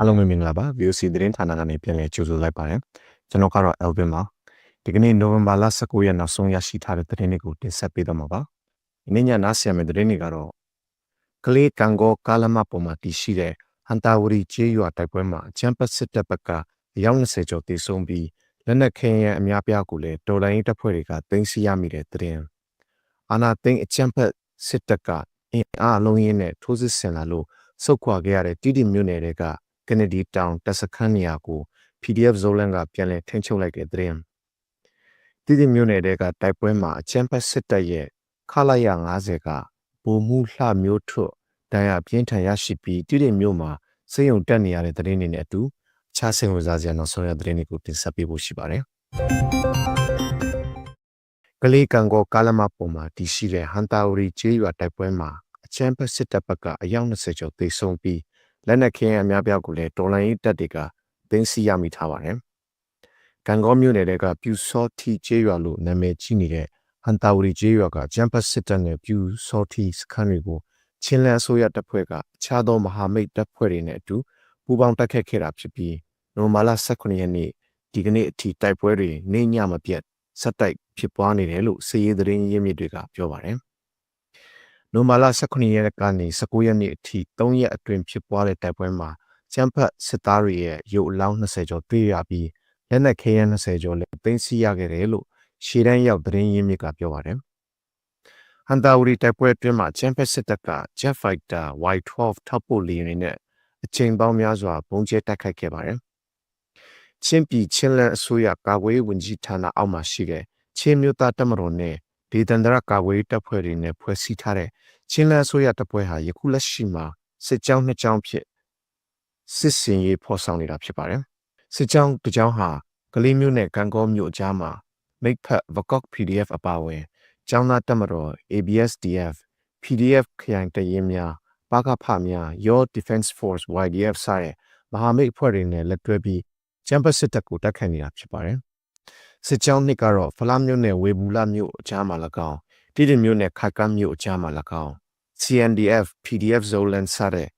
အားလုံးပဲမင်္ဂလာပါ VOC သတင်းဌာနကနေပြန်လည်ကြိုဆိုလိုက်ပါတယ်ကျွန်တော်ကတော့ Elvin ပါဒီကနေ့နိုဝင်ဘာလ19ရက်နောက်ဆုံးရရှိထားတဲ့သတင်းတွေကိုတင်ဆက်ပေးတော့မှာပါဒီနေ့ညနားဆင်မယ့်သတင်းတွေကတော့ကလေးကံကောကာလမပေါ်မှာတည်ရှိတဲ့ဟန်တာဝရီကျေးရွာတိုက်ပွဲမှာချမ်ပတ်စစ်တပ်ဘက်ကအယောက်20ကျော်တေဆုံးပြီးလက်နက်ခဲယမ်းအများပြားကိုလည်းတော်လိုင်းတပ်ဖွဲ့တွေကတင်စီရမိတဲ့သတင်းအာနာသိန်းအချမ်ပတ်စစ်တပ်ကအင်အားလုံးရင်းနဲ့ထိုးစစ်ဆင်လာလို့စုတ်ခွာခဲ့ရတဲ့တိတိမြို့နယ်တွေက ကနေဒီတောင်တပ်စခန်းနေရာကို PDF ဇိုလန်ကပြန်လည်ထိန်းချုပ်လိုက်တဲ့သတင်းတိတိမြို့နယ်တွေကတိုက်ပွဲမှာအချမ်းဖက်စစ်တပ်ရဲ့ခလာရ90ကဗိုလ်မှူးလှမျိုးထွတ်တန်ရပြင်းထန်ရရှိပြီးတိတိမြို့မှာစေယုံတက်နေရတဲ့သတင်းတွေနဲ့အတူအခြားဆင်ဝင်စားစရာနောက်ဆုံးရသတင်းတွေကိုတင်ဆက်ပေးဖို့ရှိပါတယ်ကလေးကံကောကာလမပုံမှာတည်ရှိတဲ့ဟန်တာဝရီကျေးရွာတိုက်ပွဲမှာအချမ်းဖက်စစ်တပ်ဘက်ကအယောက်20ကျော်သေဆုံးပြီး လက်နက်ခင်းအများပြားကိုလည်းတော်လိုင်းရေးတပ်တွေကသိမ်းဆည်းရမိထားပါတယ်။ကံကောမြို့နယ်ကပြူစောတီကျေးရွာလို့နာမည်ကြီးနေတဲ့ဟန်တာဝရီကျေးရွာကဂျမ်ပတ်စစ်တပ်နဲ့ပြူစောတီစခန်းတွေကိုချင်းလန်အစိုးရတပ်ဖွဲ့ကအခြားသောမဟာမိတ်တပ်ဖွဲ့တွေနဲ့အတူပူးပေါင်းတိုက်ခတ်ခဲ့တာဖြစ်ပြီးနိုမာလာ18ရက်နေ့ဒီကနေ့အထိတိုက်ပွဲတွေနေညမပြတ်ဆက်တိုက်ဖြစ်ပွားနေတယ်လို့စစ်ရေးသတင်းရင်းမြစ်တွေကပြောပါတယ် နိုမာလာ18ရက်ကနေ19ရက်နေ့အထိ3ရက်အတွင်းဖြစ်ပွားတဲ့တိုက်ပွဲမှာကျန်းဖတ်စစ်သားတွေရဲ့ရုပ်အလောင်း20ကျော်တွေ့ရပြီးလက်နက်ခဲယမ်း20ကျော်လည်းသိမ်းဆည်းရခဲ့တယ်လို့ရှေ့တန်းရောက်သတင်းရင်းမြစ်ကပြောပါတယ်။ဟန်တာဝရီတိုက်ပွဲအတွင်းမှာကျန်းဖတ်စစ်တပ်က Jet Fighter Y12 ထောက်ပို့လေယာဉ်တွေနဲ့အချိန်ပေါင်းများစွာပုံကျဲတိုက်ခိုက်ခဲ့ပါတယ်။ချင်းပြည်ချင်းလန်အစိုးရကာကွယ်ရေးဝန်ကြီးဌာနအောက်မှာရှိတဲ့ချင်းမျိုးသားတပ်မတော်နဲ့ ဒေသန္တရကာကွယ်ရေးတပ်ဖွဲ့တွေနဲ့ဖွဲ့စည်းထားတဲ့ချင်းလန်းဆိုရတပ်ဖွဲ့ဟာယခုလက်ရှိမှာစစ်ကြောင်းနှစ်ကြောင်းဖြစ်စစ်စင်ရေးဖော်ဆောင်နေတာဖြစ်ပါတယ်။စစ်ကြောင်းတစ်ကြောင်းဟာကလေးမျိုးနဲ့ကံကောမြို့အကြားမှာမိတ်ဖက်ဗကော့ PDF အပါအဝင်ကျောင်းသားတပ်မတော် ABSDF PDF ခရိုင်တရင်များပါကဖများ Your Defense Force YDF စတဲ့မဟာမိတ်အဖွဲ့တွေနဲ့လက်တွဲပြီးကျမ်းပတ်စစ်တပ်ကိုတိုက်ခိုက်နေတာဖြစ်ပါတယ် စစ်ကြောင်းနှစ်ကတော့ဖလားမြို့နယ်ဝေဘူးလာမြို့အကြားမှာ၎င်းတိတိမြို့နယ်ခါကမ်းမြို့အကြားမှာ၎င်း CNDF PDF Zoland စတဲ့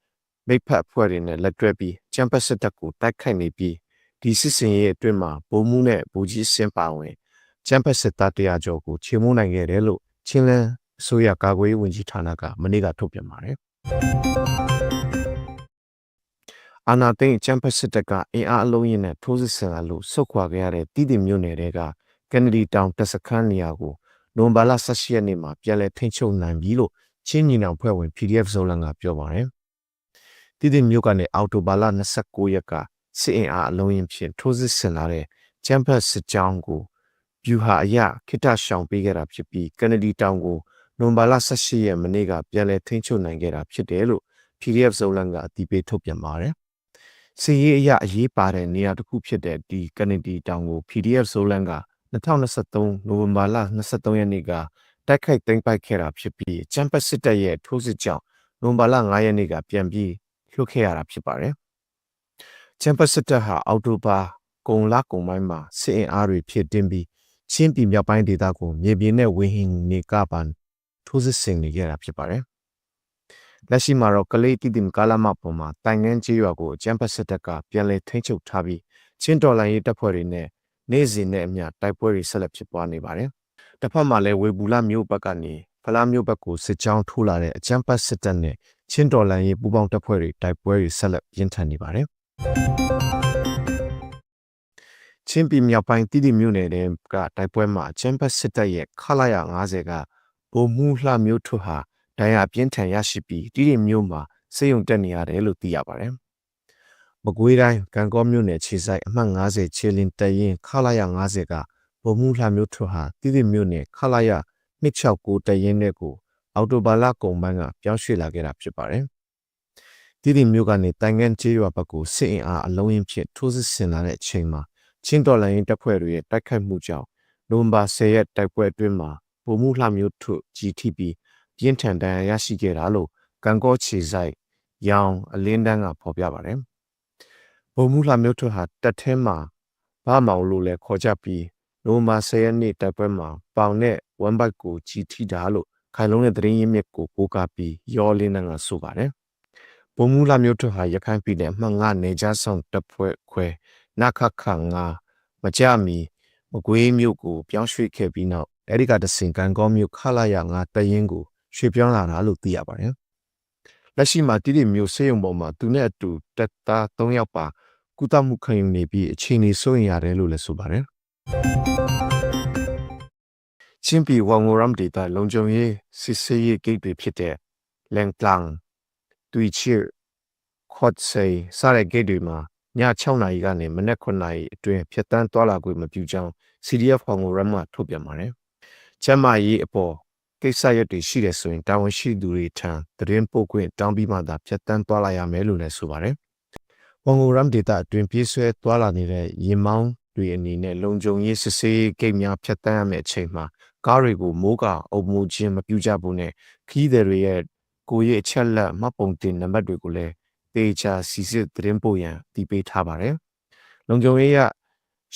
မိဖက်အဖွဲ့တွေနဲ့လက်တွဲပြီးကျမ်းပတ်စစ်တပ်ကိုတိုက်ခိုက်နေပြီးဒီစစ်စင်ရဲ့အတွင်းမှာဗိုလ်မှူးနဲ့ဗိုလ်ကြီးစင်ပါဝင်ကျမ်းပတ်စစ်သားတရားကျော်ကိုချေမှုန်းနိုင်ခဲ့တယ်လို့ချင်းလန်းအစိုးရကာကွယ်ရေးဝန်ကြီးဌာနကမနေ့ကထုတ်ပြန်ပါတယ် အာနာသိန်းချမ်ပစစ်တပ်ကအင်အားအလုံးရင်းနဲ့ထိုးစစ်ဆင်လာလို့ဆုတ်ခွာခဲ့ရတဲ့တီးတင်မြို့နယ်တွေကကန်နဒီတောင်တပ်စခန်းနေရာကိုနိုဝင်ဘာလ18ရက်နေ့မှာပြန်လည်ထိန်းချုပ်နိုင်ပြီလို့ချင်းညီနောင်ဖွဲ့ဝင် PDF ဇိုလန်ကပြောပါတယ်။တီးတင်မြို့ကနေအော်တိုဘာလ29ရက်ကစစ်အင်အားအလုံးရင်းဖြင့်ထိုးစစ်ဆင်လာတဲ့ချမ်ပစစ်ကြောင်းကိုဗျူဟာအရခိတရှောင်ပေးခဲ့တာဖြစ်ပြီးကန်နဒီတောင်ကိုနိုဝင်ဘာလ18ရက်မနေ့ကပြန်လည်ထိန်းချုပ်နိုင်ခဲ့တာဖြစ်တယ်လို့ PDF ဇိုလန်ကအတည်ပြုထုတ်ပြန်ပါတယ် စီရေးအရအရေးပါတဲ့နေရာတစ်ခုဖြစ်တဲ့ဒီကနေဒီတောင်ကို PDF ဆိုလန်က2023နိုဝင်ဘာလ23ရက်နေ့ကတိုက်ခိုက်သိမ်းပိုက်ခဲ့တာဖြစ်ပြီးချမ်ပတ်စစ်တပ်ရဲ့ထိုးစစ်ကြောင့်နိုဝင်ဘာလ9ရက်နေ့ကပြန်ပြီးလှုပ်ခဲ့ရတာဖြစ်ပါတယ်။ချမ်ပတ်စစ်တပ်ဟာအော်တိုဘာကုံလကုံပိုင်းမှာစစ်အင်အားတွေဖြစ်တင်ပြီးချင်းပြည်မြောက်ပိုင်းဒေသကိုမြေပြင်နဲ့ဝင်းဟင်းနေကပန်ထိုးစစ်ဆင်နေကြတာဖြစ်ပါတယ် လက်ရှိမှာတော့ကလေးတီတင်ကာလာမပေါ်မှာတိုင်ငန်းကျေးရွာကိုအကြမ်းဖက်စစ်တပ်ကပြန်လည်ထိန်းချုပ်ထားပြီးချင်းတော်လိုင်းရေးတပ်ဖွဲ့တွေနဲ့နေ့စဉ်နဲ့အမျှတိုက်ပွဲတွေဆက်လက်ဖြစ်ပွားနေပါတယ်။တစ်ဖက်မှာလည်းဝေဘူလာမြို့ဘက်ကနေဖလားမြို့ဘက်ကိုစစ်ကြောင်းထိုးလာတဲ့အကြမ်းဖက်စစ်တပ်နဲ့ချင်းတော်လိုင်းရေးပူးပေါင်းတပ်ဖွဲ့တွေတိုက်ပွဲတွေဆက်လက်ပြင်းထန်နေပါတယ်။ချင်းပြည်မြောက်ပိုင်းတိတိမြို့နယ်ကတိုက်ပွဲမှာချမ်ပတ်စစ်တပ်ရဲ့ခလာရ90ကဗိုလ်မှူးလှမျိုးထွတ်ဟာ ဒဏ်ရာပြင်းထန်ရရှိပြီးတိတိမျိုးမှာစေယုံတက်နေရတယ်လို့သိရပါတယ်။မကွေးတိုင်းကံကောမြို့နယ်ခြေဆိုင်အမှတ်90ခြေလင်းတရင်ခလာရ90ကဗိုလ်မှူးလှမျိုးထွဟာတိတိမျိုးနယ်ခလာရ269တရင်နဲ့ကိုအော်တိုဘာလကုံပိုင်းကပြောင်းရွှေ့လာခဲ့တာဖြစ်ပါတယ်။တိတိမျိုးကနေတိုင်ငန်းကျေးရွာဘက်ကိုစစ်အင်အားအလုံးရင်ဖြစ်ထိုးစစ်ဆင်လာတဲ့အချိန်မှာချင်းတော်လိုင်းတပ်ဖွဲ့တွေရဲ့တိုက်ခိုက်မှုကြောင့်နိုဝင်ဘာ10ရက်တိုက်ပွဲအတွင်းမှာဗိုလ်မှူးလှမျိုးထွ GTP ပြင်းထန်ဒဏ်ရာရရှိခဲ့တာလို့ကံကောခြေဆိုင်ရောင်အလင်းတန်းကဖော်ပြပါတယ်။ဗိုလ်မှူးလှမျိုးထွတ်ဟာတက်ထဲမှာဗမောင်လို့လည်းခေါ်ကြပြီးနိုမာ10ရက်နေ့တိုက်ပွဲမှာပေါင်နဲ့ဝမ်ဘတ်ကိုကြီးထိတာလို့ခိုင်လုံးတဲ့သတင်းရင်းမြစ်ကိုပိုးကားပြီးရောလင်းတန်းကဆိုပါတယ်။ဗပုံမူလာမျိုးတို့ဟာရခိုင်ပြည်နယ်အမှတ်9နေကြဆောင်တပ်ဖွဲ့ခွဲနခခ9မကြမီမကွေးမြို့ကိုပြောင်းရွှေ့ခဲ့ပြီးနောက်အဲဒီကတစင်ကန်ကောမြို့ခလာရ9တရင်ကို ရွှေ့ပြောင်းလာတာလို့သိရပါတယ်။လက်ရှိမှာတိတိမျိုးစေယုံပေါ်မှာသူနဲ့အတူတက်သား3ယောက်ပါကုသမှုခံယူနေပြီးအခြေအနေစိုးရင်ရတယ်လို့လည်းဆိုပါတယ်။ချင်းပြည်ဝမ်ငိုရမ်ဒေတာလုံခြုံရေးစစ်ဆေးရေးဂိတ်တွေဖြစ်တဲ့လန်ကလန်တွီချီခေတ်ဆေးစားတဲ့ဂိတ်တွေမှာည6နာရီကနေမနက်9နာရီအတွင်းဖြတ်တန်းသွားလာခွင့်မပြုကြောင်း CDF ဖောင်ကိုရမ်မှထုတ်ပြန်ပါတယ်။ကျမ်းမာရေးအပေါ် ကိစ္စရပ်တွေရှိတယ်ဆိုရင်တာဝန်ရှိသူတွေထံသတင်းပို့ခွင့်တောင်းပြီးမှသာဖြတ်တန်းသွားလာရမယ်လို့လည်းဆိုပါတယ်။ဝန်ကိုရမ်ဒေတာအတွင်ပြေးဆွဲသွားလာနေတဲ့ရင်မောင်းတွေအနေနဲ့လုံခြုံရေးစစ်ဆေးဂိတ်များဖြတ်တန်းရမယ့်အချိန်မှာကားတွေကိုမိုးကအုပ်မိုးခြင်းမပြုကြဘူးနဲ့ခီးသည်တွေရဲ့ကိုရဲ့အချက်လက်မှတ်ပုံတင်နံပါတ်တွေကိုလည်းတေချာစီစစ်သတင်းပို့ရန်တည်ပေးထားပါတယ်။လုံခြုံရေးရ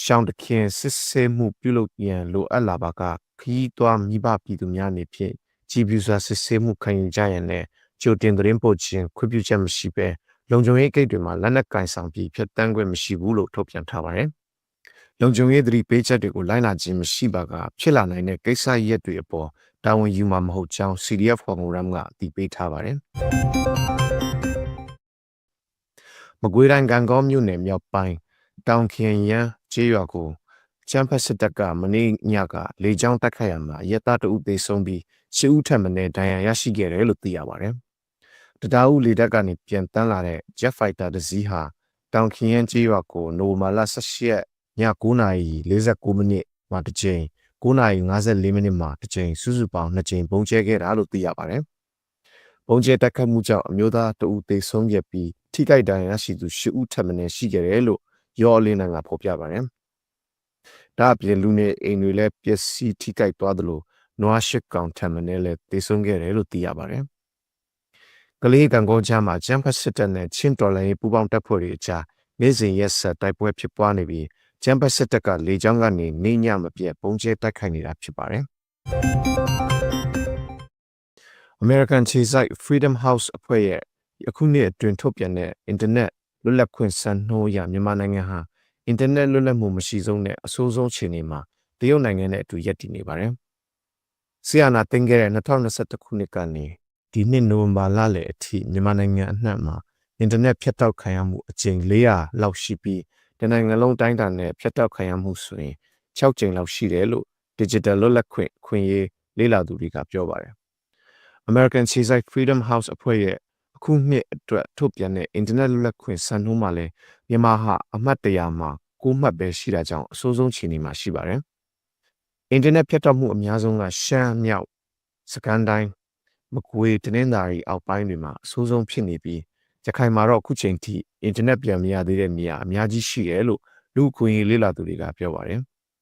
ရှောင်းတခင်စစ်ဆေးမှုပြုလုပ်ရန်လိုအပ်လာပါကခီးသွွားမိဘပြည်သူများအနေဖြင့်ကြည်ပြူစွာစစ်ဆေးမှုခံယူကြရန်နဲ့ကြိုတင်သတင်းပို့ခြင်းခွင့်ပြုချက်မရှိဘဲလုံခြုံရေးဂိတ်တွေမှာလက်နက်ကင်ဆောင်ပြီးဖျက်တမ်းခွင့်မရှိဘူးလို့ထုတ်ပြန်ထားပါတယ်။လုံခြုံရေးသတိပေးချက်တွေကိုလိုက်နာခြင်းမရှိပါကဖြစ်လာနိုင်တဲ့ကိစ္စရပ်တွေအပေါ်တာဝန်ယူမှာမဟုတ်ကြောင်း CDF ဖော်မှုရမ်ကအတည်ပြုထားပါတယ်။မကွေးတိုင်းကံကောမြို့နယ်မြောက်ပိုင်းတောင်ခင်ရန် ကျေးရွာကိုချမ်ဖတ်စစ်တပ်ကမနေ့ညကလေကြောင်းတိုက်ခိုက်ရမှာရဲသားတအုပ်သေဆုံးပြီးရှစ်ဦးထပ်မံဒဏ်ရာရရှိခဲ့တယ်လို့သိရပါတယ်။တတားဦးလေတပ်ကနေပြန်တန်းလာတဲ့ Jet Fighter တစ်စီးဟာတောင်ခင်ရန်ကျေးရွာကိုနိုမာလာ18ရက်ည9:49မိနစ်မှာတစ်ကြိမ်9:54မိနစ်မှာတစ်ကြိမ်စုစုပေါင်း2ကြိမ်ပုံကျဲခဲ့တာလို့သိရပါတယ်။ပုံကျဲတက်ခတ်မှုကြောင့်အမျိုးသားတအုပ်သေဆုံးခဲ့ပြီးထိခိုက်ဒဏ်ရာရှိသူ10ဦးထပ်မံရှိခဲ့တယ်လို့ ရော်လင်းနန်ကဖော်ပြပါတယ်။ဒါအပြင်လူနေအိမ်တွေလည်းပျက်စီးထိခိုက်သွားသလိုနွားရှစ်ကောင်ထပ်မံလည်းသေဆုံးခဲ့တယ်လို့သိရပါတယ်။ကလေးကံကောချမ်းမှာဂျမ်ဖတ်စစ်တပ်နဲ့ချင်းတော်လိုင်းပူပေါင်းတပ်ဖွဲ့တွေအကြားနေ့စဉ်ရက်ဆက်တိုက်ပွဲဖြစ်ပွားနေပြီးဂျမ်ဖတ်စစ်တပ်ကလေကြောင်းကနေနေညမပြတ်ပုံကျဲတိုက်ခိုက်နေတာဖြစ်ပါတယ်။ American ခြေစိုက် Freedom House အဖွဲ့ရဲ့အခုနှစ်အတွင်းထုတ်ပြန်တဲ့အင်တာနက် လွတ်လပ်ခွင့်စံနှိုးအရမြန်မာနိုင်ငံဟာအင်တာနက်လွတ်လပ်မှုမရှိဆုံးနဲ့အဆိုးဆုံးအခြေအနေမှာတရုတ်နိုင်ငံနဲ့အတူရပ်တည်နေပါတယ်။ဆီယနာတင်ခဲ့တဲ့2021ခုနှစ်ကနေဒီနှစ်နိုဝင်ဘာလလယ်အထိမြန်မာနိုင်ငံအနှံ့မှာအင်တာနက်ဖြတ်တောက်ခံရမှုအကြိမ်400လောက်ရှိပြီးတနိုင်ငံလုံးတိုင်းတာနဲ့ဖြတ်တောက်ခံရမှုဆိုရင်6ကြိမ်လောက်ရှိတယ်လို့ Digital လွတ်လပ်ခွင့်ခွင့်ရေးလေ့လာသူတွေကပြောပါတယ်။ American Seaside Freedom House အဖွဲ့ရဲ့အ ခုနှစ်အတွက်ထုတ်ပြန်တဲ့အင်တာနက်လွတ်လပ်ခွင့်စံနှုန်းမှာလည်းမြန်မာဟာအမှတ်တရမှာကိုမှတ်ပဲရှိတာကြောင့်အဆိုးဆုံးခြေအနေမှာရှိပါတယ်။အင်တာနက်ဖြတ်တောက်မှုအများဆုံးကရှမ်းမြောက်စကန်တိုင်းမကွေးတနင်္သာရီအောက်ပိုင်းတွေမှာအဆိုးဆုံးဖြစ်နေပြီးရခိုင်မှာတော့အခုချိန်ထိအင်တာနက်ပြန်မရသေးတဲ့နေရာအများကြီးရှိတယ်လို့လူ့အခွင့်အရေးလေ့လာသူတွေကပြောပါတယ်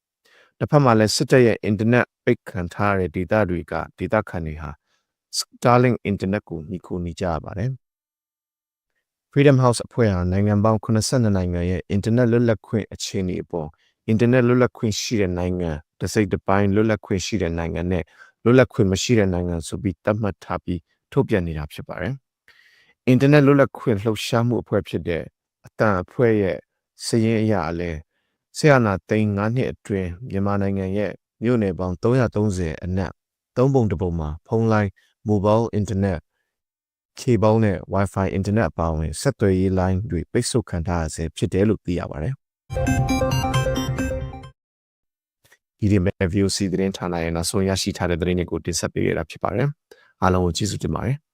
။တစ်ဖက်မှာလည်းစစ်တပ်ရဲ့အင်တာနက်ပိတ်ခံထားတဲ့ဒေတာတွေကဒေတာခံတွေဟာ Starlink အင်တာနက်ကိုညှိခိုနေကြရပါတယ်။ Freedom House အဖွဲ့ဟာနိုင်ငံပေါင်း82နိုင်ငံရဲ့အင်တာနက်လွတ်လပ်ခွင့်အခြေအနေအပေါ်အင်တာနက်လွတ်လပ်ခွင့်ရှိတဲ့နိုင်ငံတစ်စိတ်တစ်ပိုင်းလွတ်လပ်ခွင့်ရှိတဲ့နိုင်ငံနဲ့လွတ်လပ်ခွင့်မရှိတဲ့နိုင်ငံဆိုပြီးသတ်မှတ်ထားပြီးထုတ်ပြန်နေတာဖြစ်ပါတယ်။အင်တာနက်လွတ်လပ်ခွင့်လှုပ်ရှားမှုအဖွဲ့ဖြစ်တဲ့အတန်အဖွဲ့ရဲ့စည်ရင်အရာအလဲဆရာနာသိန်း9နှစ်အတွင်းမြန်မာနိုင်ငံရဲ့မြို့နယ်ပေါင်း330အနက်သုံးပုံတစ်ပုံမှာဖုန်းလိုင်း mobile internet ကေဘယ်နဲ့ Wi-Fi internet အပါအဝင်ဆက်သွယ်ရေးလိုင်းတွေပိတ်ဆို့ခံထားရဆဲဖြစ်တယ်လို့သိရပါတယ်။ဒီဒီမဲ့ VOC သတင်းဌာနရဲ့နောက်ဆုံးရရှိထားတဲ့သတင်းတွေကိုတင်ဆက်ပေးရတာဖြစ်ပါတယ်။အားလုံးကိုကျေးဇူးတင်ပါတယ်။